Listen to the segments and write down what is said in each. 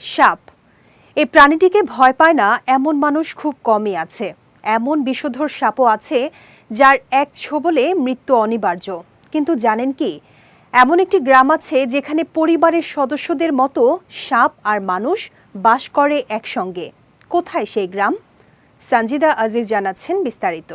সাপ। এই প্রাণীটিকে ভয় পায় না, এমন মানুষ খুব কমই আছে। এমন বিষধর সাপও আছে, যার এক ছোবলে মৃত্যু অনিবার্য। কিন্তু জানেন কি, এমন একটি গ্রাম আছে যেখানে পরিবারের সদস্যদের মতো সাপ আর মানুষ বাস করে একসঙ্গে। কোথায় সেই গ্রাম? সঞ্জিদা আজিজ জানাচ্ছেন বিস্তারিত।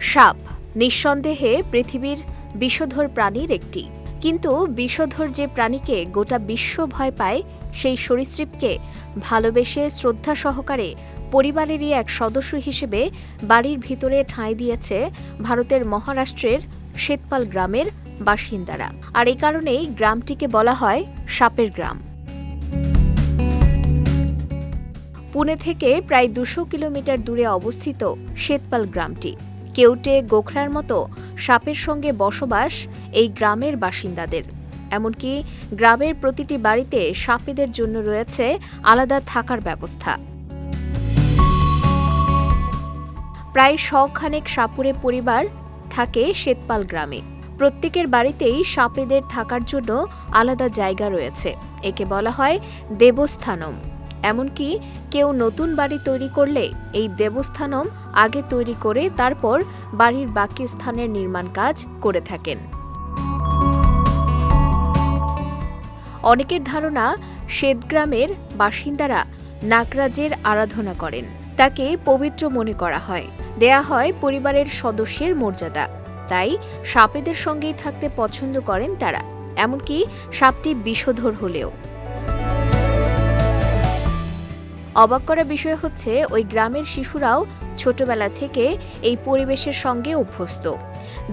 সাপ, নিঃসন্দেহে পৃথিবীর বিষধর প্রাণীর একটি। কিন্তু বিষধর যে প্রাণীকে গোটা বিশ্ব ভয় পায়, সেই সরীসৃপকে ভালোবেসে শ্রদ্ধা সহকারে পরিবারেরই এক সদস্য হিসেবে বাড়ির ভিতরে ঠাঁই দিয়েছে ভারতের মহারাষ্ট্রের শ্বেতপাল গ্রামের বাসিন্দারা। আর এই কারণেই গ্রামটিকে বলা হয় সাপের গ্রাম। পুনে থেকে প্রায় দুশো কিলোমিটার দূরে অবস্থিত শ্বেতপাল গ্রামটি। কেউটে গোখরার মতো সাপের সঙ্গে বসবাস এই গ্রামের বাসিন্দাদের। এমনকি গ্রামের প্রতিটি বাড়িতে সাপেদের জন্য রয়েছে আলাদা থাকার ব্যবস্থা। প্রায় শখানেক সাপুরে পরিবার থাকে শ্বেতপাল গ্রামে। প্রত্যেকের বাড়িতেই সাপেদের থাকার জন্য আলাদা জায়গা রয়েছে। একে বলা হয় দেবস্থানম। এমনকি কেউ নতুন বাড়ি তৈরি করলে এই দেবস্থানম আগে তৈরি করে তারপর বাড়ির বাকি স্থানের নির্মাণ কাজ করে থাকেন। অনেকের ধারণা শ্বেতগ্রামের বাসিন্দারা নাগরাজের আরাধনা করেন। তাকে পবিত্র মনে করা হয়। দেয়া হয় পরিবারের সদস্যের মর্যাদা। তাই সাপেদের সঙ্গেই থাকতে পছন্দ করেন তারা। এমনকি সাপটি বিষধর হলেও। অবাক করা বিষয় হচ্ছে, ওই গ্রামের শিশুরাও ছোটবেলা থেকে এই পরিবেশের সঙ্গে অভ্যস্ত।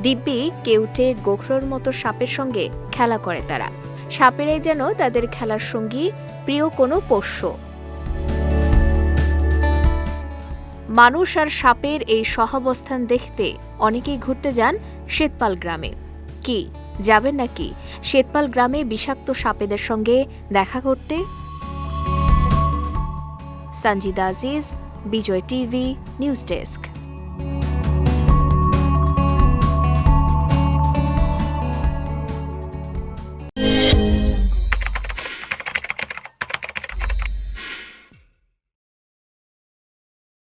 দিব্যি কেউটে গোখরোর মতো সাপের সঙ্গে খেলা করে তারা। সাপেরাই যেন তাদের খেলার সঙ্গী, প্রিয় কোনো পোষ্য। মানুষ আর সাপের এই সহাবস্থান দেখতে অনেকেই ঘুরতে যান শ্বেতপাল গ্রামে। কি, যাবেন নাকি? শ্বেতপাল গ্রামে বিষাক্ত সাপেদের সঙ্গে দেখা করতে? Sanjida Aziz Bijoy TV news desk